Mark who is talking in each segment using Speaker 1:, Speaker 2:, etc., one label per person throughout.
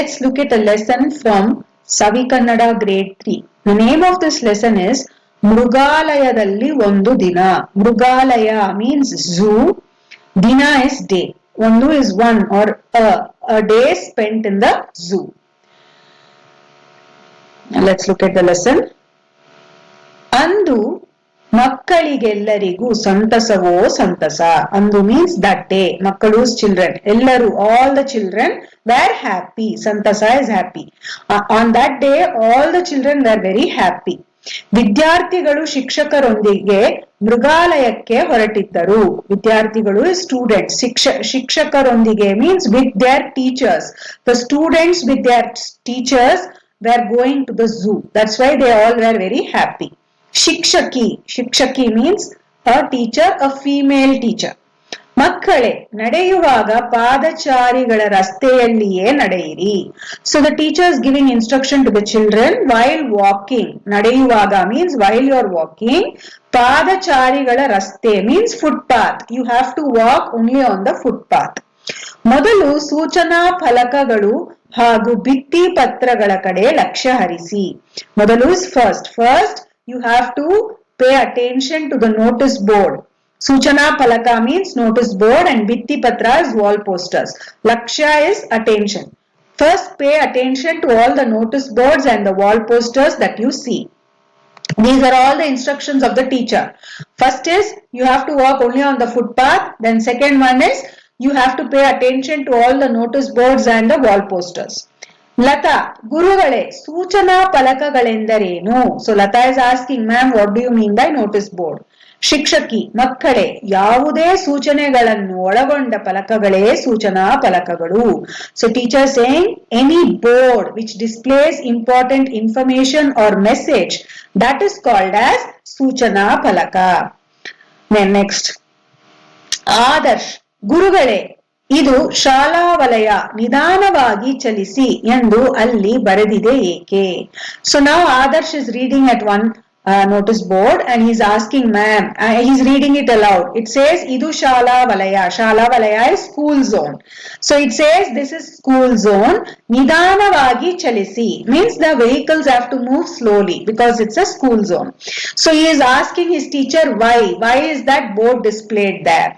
Speaker 1: let's look at a lesson from Savi Kannada grade 3. The name of this lesson is ಮೃಗಾಲಯದಲ್ಲಿ ಒಂದು ದಿನ ಮೃಗಾಲಯ means zoo ದಿನ is day ಒಂದು is one or a day spent in the zoo. Let's look at the lesson. ಅಂದು ಮಕ್ಕಳಿಗೆಲ್ಲರಿಗೂ ಸಂತಸವೋ ಸಂತಸ. ಅಂದು means that day ಮಕ್ಕಳು ಚಿಲ್ಡ್ರನ್ ಎಲ್ಲರೂ all the children were happy ಸಂತಸ is happy on that day all the children were very happy ವಿದ್ಯಾರ್ಥಿಗಳು ಶಿಕ್ಷಕರೊಂದಿಗೆ ಮೃಗಾಲಯಕ್ಕೆ ಹೊರಟಿದ್ದರು. ವಿದ್ಯಾರ್ಥಿಗಳು ಸ್ಟೂಡೆಂಟ್ಸ್ ಶಿಕ್ಷ, ಶಿಕ್ಷಕರೊಂದಿಗೆ means with their teachers the students with their teachers were going to the zoo that's why they all were very happy ಶಿಕ್ಷಕಿ. ಶಿಕ್ಷಕಿ means a teacher a female teacher ಮಕ್ಕಳೇ, ನಡೆಯುವಾಗ ಪಾದಚಾರಿಗಳ ರಸ್ತೆಯಲ್ಲಿಯೇ ನಡೆಯಿರಿ. So the teachers giving instruction to the children while walking ನಡೆಯುವಾಗ means while you are walking ಪಾದಚಾರಿಗಳ ರಸ್ತೆ means footpath you have to walk only on the footpath ಮೊದಲು ಸೂಚನಾ ಫಲಕಗಳು ಹಾಗೂ ಭಿತ್ತಿ ಪತ್ರಗಳ ಕಡೆ ಲಕ್ಷ್ಯ ಹರಿಸಿ. ಮೊದಲು first first you have to pay attention to the notice board. Suchana Palaka means notice board and Bitti Patra is wall posters. Lakshya is attention. First pay attention to all the notice boards and the wall posters that you see. These are all the instructions of the teacher. First is you have to walk only on the footpath. Then second one is you have to pay attention to all the notice boards and the wall posters. Lata, ಗುರುಗಳೇ, ಸೂಚನಾ ಫಲಕಗಳೆಂದರೇನು? So Latha is asking ma'am what do you mean by notice board ಶಿಕ್ಷಕಿ, ಮಕ್ಕಳೇ, ಯಾವುದೇ ಸೂಚನೆಗಳನ್ನು ಒಳಗೊಂಡ ಫಲಕಗಳೇ ಸೂಚನಾ ಫಲಕಗಳು. So teacher saying any board which displays important information or message that is called as ಸೂಚನಾ ಫಲಕ. ನೆಕ್ಸ್ಟ್ ಆದರ್ಶ್, ಗುರುಗಳೇ ಇದು ಶಾಲಾ ವಲಯ ನಿಧಾನವಾಗಿ ಚಲಿಸಿ ಎಂದು ಅಲ್ಲಿ ಬರೆದಿದೆ ಏಕೆ? ಸೊ ನಾವು Adarsh is reading at one notice board and is asking ma'am is reading it aloud it says ಇದು ಶಾಲಾ ವಲಯ ಶಾಲಾ ವಲಯ is school zone so it says this is school zone ನಿಧಾನವಾಗಿ ಚಲಿಸಿ means the vehicles have to move slowly because it's a school zone so he is asking his teacher why why is that board displayed there?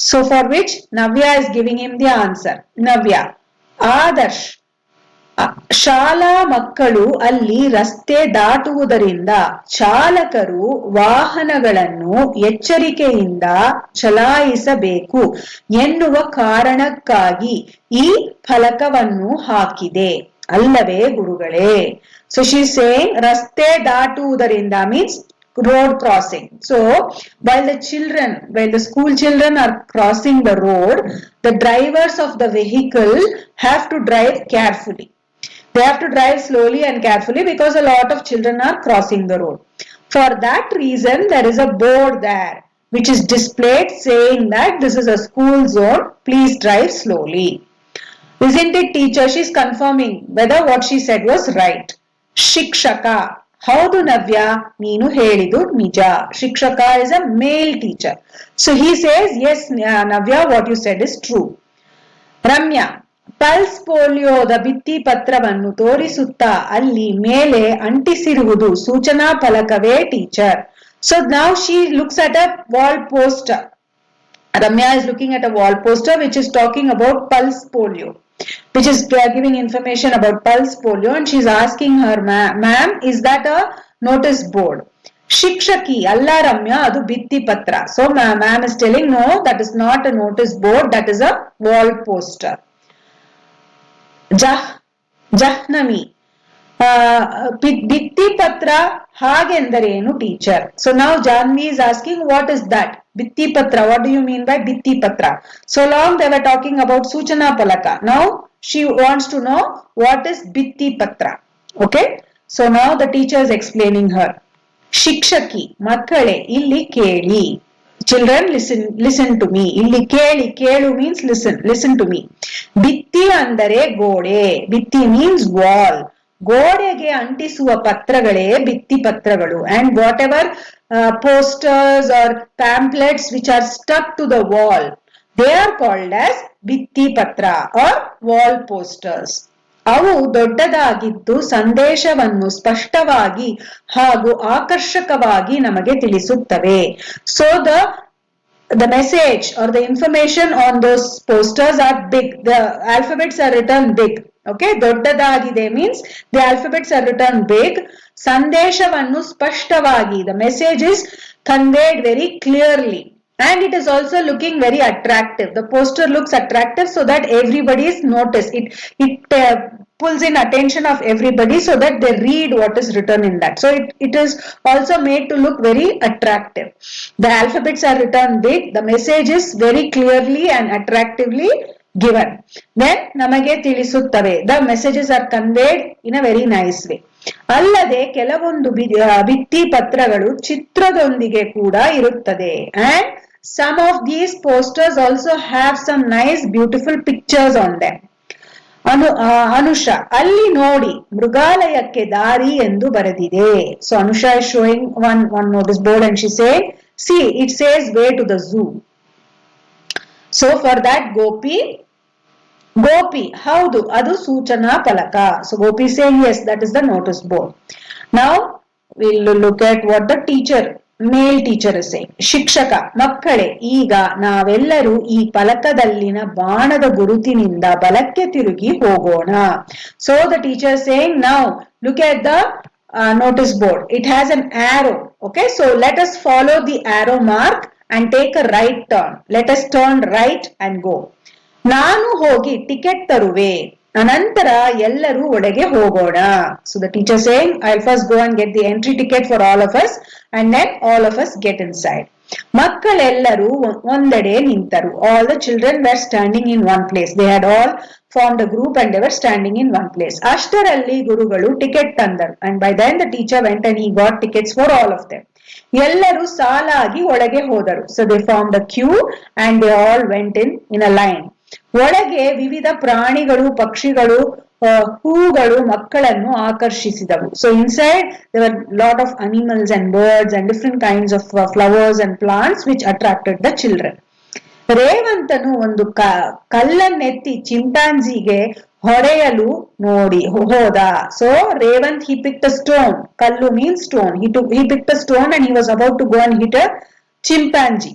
Speaker 1: So for which Navya is giving him the answer. Navya, Adarsh ಶಾಲಾ ಮಕ್ಕಳು ಅಲ್ಲಿ ರಸ್ತೆ ದಾಟುವುದರಿಂದ ಚಾಲಕರು ವಾಹನಗಳನ್ನು ಎಚ್ಚರಿಕೆಯಿಂದ ಚಲಾಯಿಸಬೇಕು ಎನ್ನುವ ಕಾರಣಕ್ಕಾಗಿ ಈ ಫಲಕವನ್ನು ಹಾಕಿದೆ ಅಲ್ಲವೇ ಗುರುಗಳೇ ಸೊ ಶಿ ರಸ್ತೆ ದಾಟುವುದರಿಂದ means road crossing. So, while the children, while the school children are crossing the road, the drivers of the vehicle have to drive carefully. They have to drive slowly and carefully because a lot of children are crossing the road. For that reason, there is a board there which is displayed saying that this is a school zone, please drive slowly. Isn't it teacher? She's confirming whether what she said was right. Shikshaka. ಹೌದು ನವ್ಯ, ನೀನು ಹೇಳಿದು ನಿಜ. ಶಿಕ್ಷಕ is a male teacher so he says yes Navya what you said is true Ramya pulse ಪೋಲಿಯೋದ ಭಿತ್ತಿ ಪತ್ರವನ್ನು ತೋರಿಸುತ್ತಾ ಅಲ್ಲಿ ಮೇಲೆ ಅಂಟಿಸಿರುವುದು ಸೂಚನಾ ಫಲಕವೇ teacher so now she looks at a wall poster Ramya is looking at a wall poster which is talking about pulse polio. which is giving information about pulse polio and she's asking her ma'am is that a notice board ಶಿಕ್ಷಕಿ ಅಲ್ಲ ರಮ್ಯಾ ಅದು ಭಿತ್ತಿ ಪತ್ರ so ma'am is telling no that is not a notice board that is a wall poster ಜಹ್ ಜಹ್ನಮಿ ಭಿತ್ತಿ ಪತ್ರ ಹಾಗೆಂದರೇನು teacher? So ನಾವು Janvi is asking what is that ಭಿತ್ತಿ ಪತ್ರ what do you mean by ಭಿತ್ತಿ ಪತ್ರ? So long they were talking about ಸೂಚನಾ ಫಲಕ. Now she wants to know what is ಭಿತ್ತಿ ಪತ್ರ. Okay so now the teacher is explaining her ಶಿಕ್ಷಕಿ, ಮಕ್ಕಳೇ, ಇಲ್ಲಿ ಕೇಳಿ. Children listen listen to me ಇಲ್ಲಿ ಕೇಳಿ, ಕೇಳು means listen listen to me ಭಿತ್ತಿ ಅಂದರೆ ಗೋಡೆ. ಭಿತ್ತಿ ಮೀನ್ಸ್ ವಾಲ್ ಗೋಡೆಗೆ ಅಂಟಿಸುವ ಪತ್ರಗಳೇ ಭಿತ್ತಿ ಪತ್ರಗಳು. And whatever posters or pamphlets which are stuck to the wall they are called as ಭಿತ್ತಿ ಪತ್ರ ಆರ್ ವಾಲ್ ಪೋಸ್ಟರ್ಸ್ ಅವು ದೊಡ್ಡದಾಗಿದ್ದು ಸಂದೇಶವನ್ನು ಸ್ಪಷ್ಟವಾಗಿ ಹಾಗೂ ಆಕರ್ಷಕವಾಗಿ ನಮಗೆ ತಿಳಿಸುತ್ತವೆ. So the the message or the information on those posters are big, the alphabets are written big. okay ದೊಡ್ಡದಾಗಿದೆ means the alphabets are written big ಸಂದೇಶವನ್ನು ಸ್ಪಷ್ಟವಾಗಿ the message is conveyed very clearly and it is also looking very attractive the poster looks attractive so that everybody is noticed it it uh, pulls in attention of everybody so that they read what is written in that so it, it is also made to look very attractive the alphabets are written big the message is very clearly and attractively given then ನಮಗೆ ತಿಳಿಸುತ್ತವೆ the messages are conveyed in a very nice way ಅಲ್ಲದೆ ಕೆಲವೊಂದು ಭಿತ್ತಿ ಪತ್ರಗಳು ಚಿತ್ರದೊಂದಿಗೆ ಕೂಡ ಇರುತ್ತದೆ and some of these posters also have some nice beautiful pictures on them ಅನು ಅನುಷ ಅಲ್ಲಿ ನೋಡಿ ಮೃಗಾಲಯಕ್ಕೆ ದಾರಿ ಎಂದು ಬರೆದಿದೆ so Anusha showing one one notice board and she say see it says way to the zoo so for that Gopi Gopi ಹೌದು, ಅದು ಸೂಚನಾ ಫಲಕ. So Gopi say yes that is the notice board ನಾವು will look at what the teacher male teacher say ಶಿಕ್ಷಕ, ಮಕ್ಕಳೇ, ಈಗ ನಾವೆಲ್ಲರೂ ಈ ಫಲಕದಲ್ಲಿನ ಬಾಣದ ಗುರುತಿನಿಂದ ಬಲಕ್ಕೆ ತಿರುಗಿ ಹೋಗೋಣ. ಸೊ ದ ಟೀಚರ್ ಸೇಯಿಂಗ್ ನಾವು look at the notice board it has an arrow okay so let us follow the arrow mark and take a right turn let us turn right and go ನಾನು ಹೋಗಿ ticket ತರುವೆ. ಅನಂತರ ಎಲ್ಲರೂ ಒಳಗೆ ಹೋಗೋಣ. So the teacher saying I first go and get the entry ticket for all of us and then all of us get inside ಮಕ್ಕಳೆಲ್ಲರೂ ಒಂದೆಡೆ ನಿಂತರು. All the children were standing in one place they had all form the group and they were standing in one place ಅಷ್ಟರಲ್ಲಿ ಗುರುಗಳು ticket ತಂದರು. And by then the teacher went and he got tickets for all of them ಎಲ್ಲರೂ ಸಾಲಾಗಿ ಒಳಗೆ ಹೋದರು. So they form the queue and they all went in in a line ಒಳಗೆ ವಿವಿಧ ಪ್ರಾಣಿಗಳು, ಪಕ್ಷಿಗಳು ಹೂಗಳು, ಮಕ್ಕಳನ್ನು ಆಕರ್ಷಿಸಿದವು. So inside there were lot of animals and birds and different kinds of flowers and plants which attracted the children ರೇವಂತನು ಒಂದು ಕಲ್ಲನ್ನೆತ್ತಿ ಚಿಂಪಾಂಜಿಗೆ ಹೊಡೆಯಲು ನೋಡಿ ಹೋದ. So Revanth he pick a stone ಕಲ್ಲು mean stone he to he pick a stone and he was about to go and hit a chimpanzee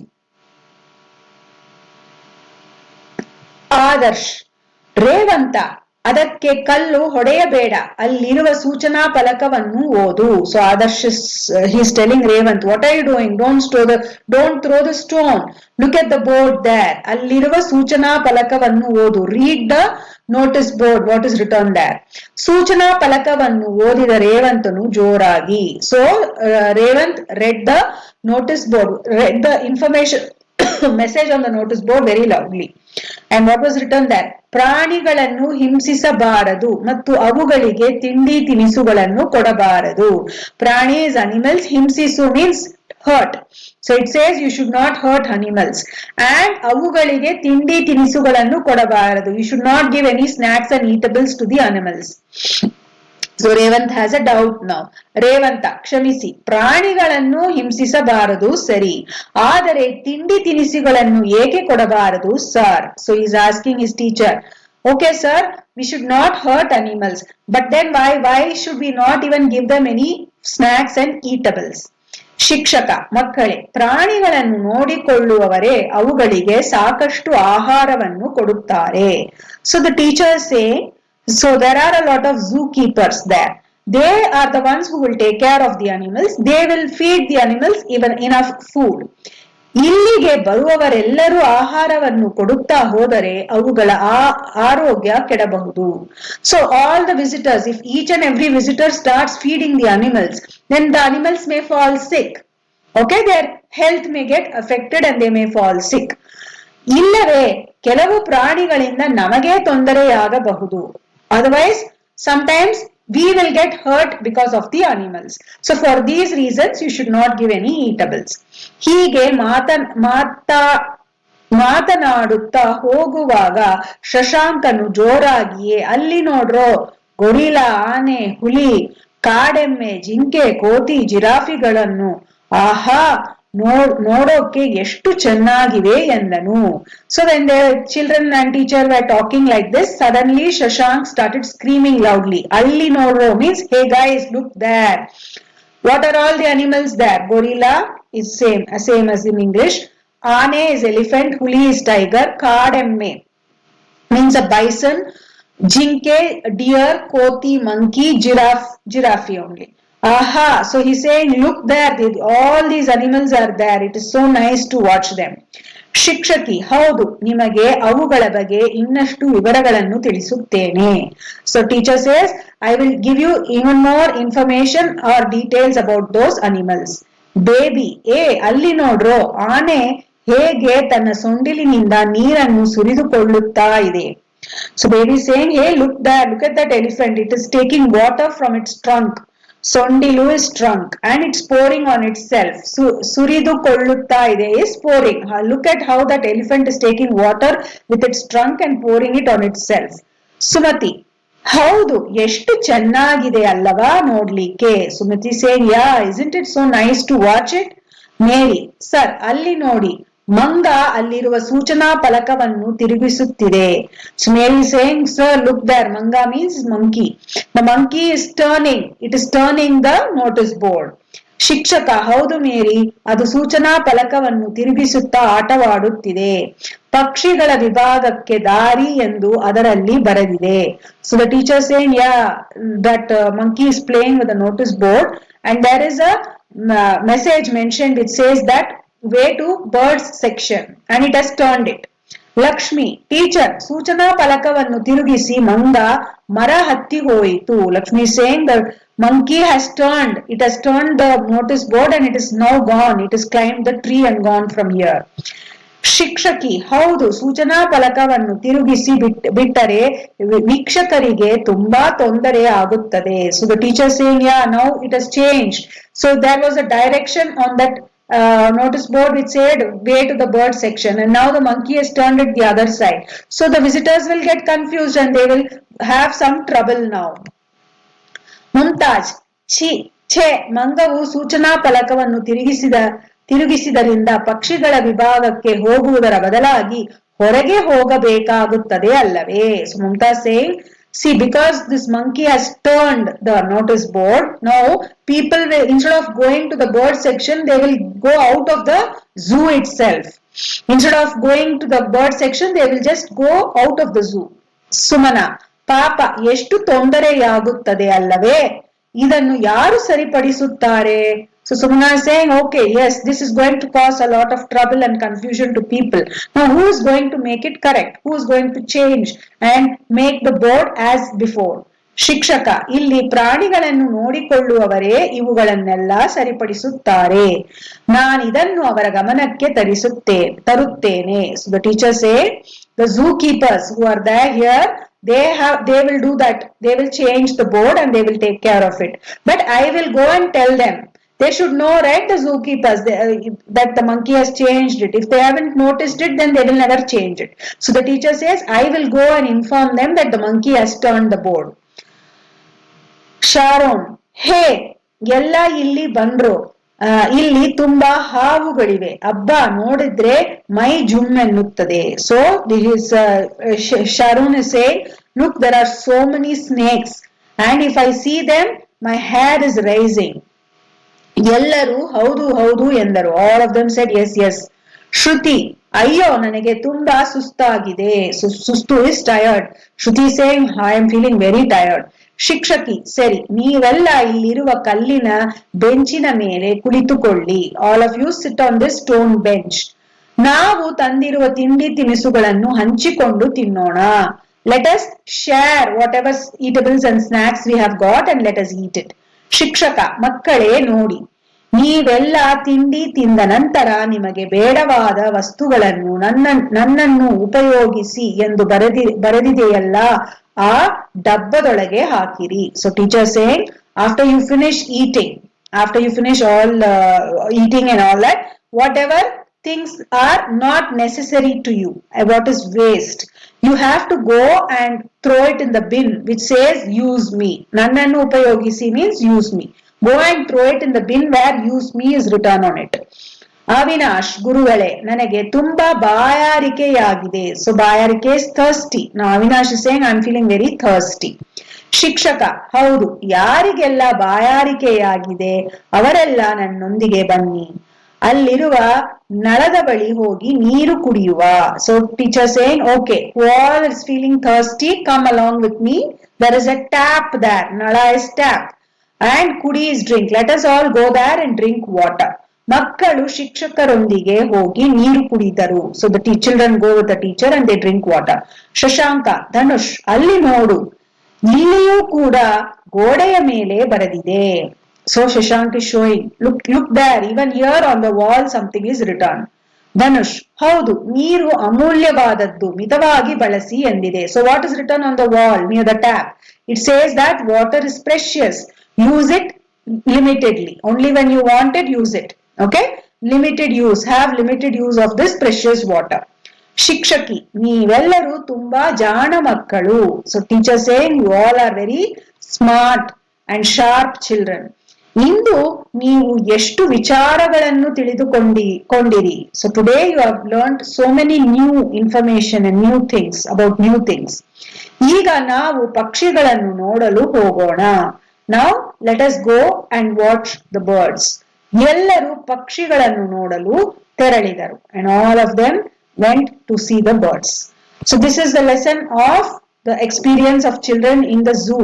Speaker 1: Adarsh, Revanth ಅದಕ್ಕೆ ಕಲ್ಲು ಹೊಡೆಯಬೇಡ. ಅಲ್ಲಿರುವ ಸೂಚನಾ ಫಲಕವನ್ನು ಓದು. So Adarsh he's telling Revanth what are you doing don't stow the don't throw the stone look at the board there ಅಲ್ಲಿರುವ ಸೂಚನಾ ಫಲಕವನ್ನು ಓದು. Read the notice board what is written there ಸೂಚನಾ ಫಲಕವನ್ನು ಓದಿದ ರೇವಂತನು ಜೋರಾಗಿ. So Revanth read the notice board read the information message on the notice board very lovely and what was written that ಪ್ರಾಣಿಗಳನ್ನು ಹಿಂಸಿಸಬಾರದು ಮತ್ತು ಅವುಗಳಿಗೆ ತಿಂಡಿ ತಿನಿಸುಗಳನ್ನು ಕೊಡಬಾರದು. ಪ್ರಾಣೀಸ್ animals, ಹಿಂಸಿಸು means hurt. So it says you should not hurt animals and ಅವುಗಳಿಗೆ ತಿಂಡಿ ತಿನಿಸುಗಳನ್ನು ಕೊಡಬಾರದು. You should not give any snacks and eatables to the animals so Revanth has a doubt now Revanth ಕ್ಷಮಿಸಿ. ಪ್ರಾಣಿಗಳನ್ನು ಹಿಂಸಿಸಬಾರದು, ಸರಿ. ಆದರೆ ತಿಂಡಿ ತಿನಿಸುಗಳನ್ನು ಏಕೆ ಕೊಡಬಾರದು sir so is asking is teacher okay sir we should not hurt animals but then why why should be not even give them any snacks and eatables ಶಿಕ್ಷಕ, ಮಕ್ಕಳೇ, ಪ್ರಾಣಿಗಳನ್ನು ನೋಡಿಕೊಳ್ಳುವವರೇ ಅವುಗಳಿಗೆ ಸಾಕಷ್ಟು ಆಹಾರವನ್ನು ಕೊಡುತ್ತಾರೆ. So the teacher say So, there are a lot of zookeepers there. They are the ones who will take care of the animals. They will feed the animals even enough food. ಇಲ್ಲಿಗೆ ಬರುವವರೆಲ್ಲರೂ ಆಹಾರವನ್ನು ಕೊಡುತ್ತಾ ಹೋದರೆ ಅವುಗಳ ಆರೋಗ್ಯ ಕೆಡಬಹುದು so all the visitors if each and every visitor starts feeding the animals then the animals may fall sick okay their health may get affected and they may fall sick ಇಲ್ಲವೇ, ಕೆಲವು ಪ್ರಾಣಿಗಳಿಂದ ನಮಗೆ ತೊಂದರೆಯಾಗಬಹುದು otherwise sometimes we will get hurt because of the animals so for these reasons you should not give any eatables ಹೀಗೆ ಮಾತನ್ ಮಾತಾ ಮಾತನಾಡುತ್ತಾ ಹೋಗುವಾಗ ಶಶಾಂಕನು ಜೋರಾಗಿಯೇ ಅಲ್ಲಿ ನೋಡ್ರೋ ಗೊರಿಲ ಆನೆ ಹುಲಿ ಕಾಡೆಮ್ಮೆ ಜಿಂಕೆ ಕೋತಿ ಜಿರಾಫಿಗಳನ್ನು ಆಹಾ ನೋಡ್ ನೋಡೋಕೆ ಎಷ್ಟು ಚೆನ್ನಾಗಿವೆ ಎಂದನು so when the children and teacher were talking like this suddenly Shashank started screaming loudly ಅಲ್ಲಿ ನೋಡ್ರೋ means hey guys look there What are all the animals there? Gorilla is same, uh, same as in English. Aane is elephant, huli is tiger, kademme means a bison, jinke, deer, koti, monkey, giraffe, giraffe only. Aha, so he's saying, look there, the- all these animals are there. It is so nice to watch them. ಶಿಕ್ಷಕಿ ಹೌದು ನಿಮಗೆ ಅವುಗಳ ಬಗ್ಗೆ ಇನ್ನಷ್ಟು ವಿವರಗಳನ್ನು ತಿಳಿಸುತ್ತೇನೆ. So teacher says I will give you even more information or details about those animals baby ಏ ಅಲ್ಲಿ ನೋಡ್ರೋ ಆನೆ ಹೇಗೆ ತನ್ನ ಸೊಂಡಿಲಿನಿಂದ ನೀರನ್ನು ಸುರಿದುಕೊಳ್ಳುತ್ತಾ ಇದೆ? So baby says hey look the look at that elephant it is taking water from its trunk ಸೊಂಡಿಲು is trunk and it's pouring on itself. ಸುರಿದುಕೊಳ್ಳುತ್ತಾ ಇದೆ is pouring. Look at how that elephant is taking water with its trunk and pouring it on itself. Sumathi, ಹೌದು, ಎಷ್ಟು ಚೆನ್ನಾಗಿದೆ ಅಲ್ಲವಾ ನೋಡ್ಲಿಕ್ಕೆ? Sumathi says yeah isn't it so nice to watch it Mary, sir, ಅಲ್ಲಿ ನೋಡಿ. ಮಂಗ ಅಲ್ಲಿರುವ ಸೂಚನಾ ಫಲಕವನ್ನು ತಿರುಗಿಸುತ್ತಿದೆ. So Mary sir look there ಮಂಗ means monkey the monkey is turning it is turning the notice board ಶಿಕ್ಷಕ, ಹೌದು ಮೇರಿ, ಅದು ಸೂಚನಾ ಫಲಕವನ್ನು ತಿರುಗಿಸುತ್ತಾ ಆಟವಾಡುತ್ತಿದೆ. ಪಕ್ಷಿಗಳ ವಿಭಾಗಕ್ಕೆ ದಾರಿ ಎಂದು ಅದರಲ್ಲಿ ಬರೆದಿದೆ. So the teacher says yeah that monkey is playing with notice board and there is a message mention which says that way to birds section and it has turned it Lakshmi teacher ಸೂಚನಾ ಫಲಕವನ್ನು ತಿರುಗಿಸಿ ಮಂಗ ಮರ ಹತ್ತಿ ಹೋಯಿತು Lakshmi saying the monkey has turned it has turn the notice board and it is now gone it is climb the tree and gone from here ಶಿಕ್ಷಕಿ ಹೌದು ಸೂಚನಾ ಫಲಕವನ್ನು ತಿರುಗಿಸಿ ಬಿಟ್, ಬಿಟ್ಟರೆ ವೀಕ್ಷಕರಿಗೆ ತುಂಬಾ ತೊಂದರೆ ಆಗುತ್ತದೆ. So the teacher saying yeah now it has change so there was a direction on that uh, notice board which said way to the bird section and now the monkey has turned it the other side so the visitors will get confused and they will have some trouble now Mumtaz chi, ಛೆ ಮಂಗವು ಸೂಚನಾ ಫಲಕವನ್ನು ತಿರುಗಿಸಿದ ತಿರುಗಿಸಿದರಿಂದ ಪಕ್ಷಿಗಳ ವಿಭಾಗಕ್ಕೆ ಹೋಗುವುದರ ಬದಲಾಗಿ ಹೊರಗೆ ಹೋಗಬೇಕಾಗುತ್ತದೆ ಅಲ್ಲವೇ so Mumtaz saying See, because this monkey has turned the notice board, now people will, instead of going to the bird section, they will go out of the zoo itself. Instead of going to the bird section, they will just go out of the zoo. Sumana ಪಾಪ ಎಷ್ಟು ತೊಂದರೆಯಾಗುತ್ತದೆ ಅಲ್ಲವೇ ಇದನ್ನು ಯಾರು ಸರಿಪಡಿಸುತ್ತಾರೆ so Sumana saying okay yes this is going to cause a lot of trouble and confusion to people who is going to make it correct who is going to change and make the board as before ಶಿಕ್ಷಕ ಇಲ್ಲಿ ಪ್ರಾಣಿಗಳನ್ನು ನೋಡಿಕೊಳ್ಳುವವರೇ ಇವುಗಳನ್ನೆಲ್ಲ ಸರಿಪಡಿಸುತ್ತಾರೆ ನಾನಿದನ್ನು ಅವರ ಗಮನಕ್ಕೆ ತರಿಸುತ್ತೇ ತರುತ್ತೇನೆ so the teacher say the zookeepers who are there here they have they will do that they will change the board and they will take care of it but i will go and tell them they should know right the zookeepers they, uh, that the monkey has changed it if they haven't noticed it then they will never change it so the teacher says i will go and inform them that the monkey has turned the board Sharon ಹೇ ಎಲ್ಲ ಇಲ್ಲಿ ಬಂದ್ರು ಆ, ಇಲ್ಲಿ ತುಂಬಾ ಹಾವುಗಳಿವೆ ಅಬ್ಬ ನೋಡಿದ್ರೆ ಮೈ ಜುಮ್ ಎನ್ನುತ್ತದೆ so this Sharon say look there are so many snakes and if I see them my hair is rising ಎಲ್ಲರೂ ಹೌದು ಹೌದು ಎಂದರು. All of them said yes yes Shruti, ಅಯ್ಯೋ, ನನಗೆ ತುಂಬಾ ಸುಸ್ತಾಗಿದೆ. ಸುಸ್ತು is tired Shruti says I am feeling very tired ಶಿಕ್ಷಕಿ, ಸರಿ, ನೀವೆಲ್ಲ ಇಲ್ಲಿರುವ ಕಲ್ಲಿನ ಬೆಂಚಿನ ಮೇಲೆ ಕುಳಿತುಕೊಳ್ಳಿ. All of you sit on this stone bench ನಾವು ತಂದಿರುವ ತಿಂಡಿ ತಿನಿಸುಗಳನ್ನು ಹಂಚಿಕೊಂಡು ತಿನ್ನೋಣ. Let us share whatever eatables and snacks we have got and let us eat it ಶಿಕ್ಷಕ ಮಕ್ಕಳೇ ನೋಡಿ, ನೀವೆಲ್ಲ ತಿಂಡಿ ತಿಂದ ನಂತರ ನಿಮಗೆ ಬೇಡವಾದ ವಸ್ತುಗಳನ್ನು ನನ್ನ, ನನ್ನನ್ನು ಉಪಯೋಗಿಸಿ ಎಂದು ಬರೆದಿ, ಬರೆದಿದೆಯಲ್ಲ, ಆ ಡಬ್ಬದೊಳಗೆ ಹಾಕಿರಿ. So teacher saying after you finish eating after you finish all eating and all that whatever things are not necessary to you uh, what is waste you have to go and throw it in the bin which says use me Nannanu upayogisi means use me go and throw it in the bin where use me is written on it Avinash ಗುರುಗಳೇ ನನಗೆ ತುಂಬಾ ಬಾಯಾರಿಕೆಯಾಗಿದೆ so ಬಾಯಾರಿಕೆ thirsty ನಾ Avinash saying I am feeling very thirsty ಶಿಕ್ಷಕ ಹೌದು ಯಾರಿಗೆಲ್ಲ ಬಾಯಾರಿಕೆಯಾಗಿದೆ ಅವರೆಲ್ಲ ನನ್ನೊಂದಿಗೆ ಬನ್ನಿ ಅಲ್ಲಿರುವ ನಳದ ಬಳಿ ಹೋಗಿ ನೀರು ಕುಡಿಯುವ. So teachers and okay who all is feeling thirsty come along with me there is a tap there ನಳ ಇಸ್ ಟ್ಯಾಪ್ ಅಂಡ್ ಕುಡಿ is drink let us all go there and drink water ಮಕ್ಕಳು ಶಿಕ್ಷಕರೊಂದಿಗೆ ಹೋಗಿ ನೀರು ಕುಡಿದರು. So the children go with the teacher and they drink water Shashank, Dhanush, ಅಲ್ಲಿ ನೋಡು. ಇಲ್ಲಿಯೂ ಕೂಡ ಗೋಡೆಯ ಮೇಲೆ ಬರೆದಿದೆ. So Shashank is showing look look there even here on the wall something is written Dhanush ಹೌದು ನೀರು ಅಮೂಲ್ಯವಾದದ್ದು, ಮಿತವಾಗಿ ಬಳಸಿ ಎಂದಿದೆ. So what is written on the wall near the tap it says that water is precious use it limitedly. Only when you want it, use it. Okay? Limited use. Have limited use of this precious water. ಶಿಕ್ಷಕಿ ನೀವೆಲ್ಲರೂ ತುಂಬಾ ಜಾಣ ಮಕ್ಕಳು. So teacher saying you all are very smart and sharp children ಇಂದು ನೀವು ಎಷ್ಟು ವಿಚಾರಗಳನ್ನು ತಿಳಿದುಕೊಂಡಿ, ಕೊಂಡಿರಿ. So today you have learn so many new information and new things about new things ಈಗ ನಾವು ಪಕ್ಷಿಗಳನ್ನು ನೋಡಲು ಹೋಗೋಣ. ನಾವು let us go and watch the birds ಎಲ್ಲರೂ ಪಕ್ಷಿಗಳನ್ನು ನೋಡಲು ತೆರಳಿದರು. And all of them went to see the birds so this is the lesson of the experience of children in the zoo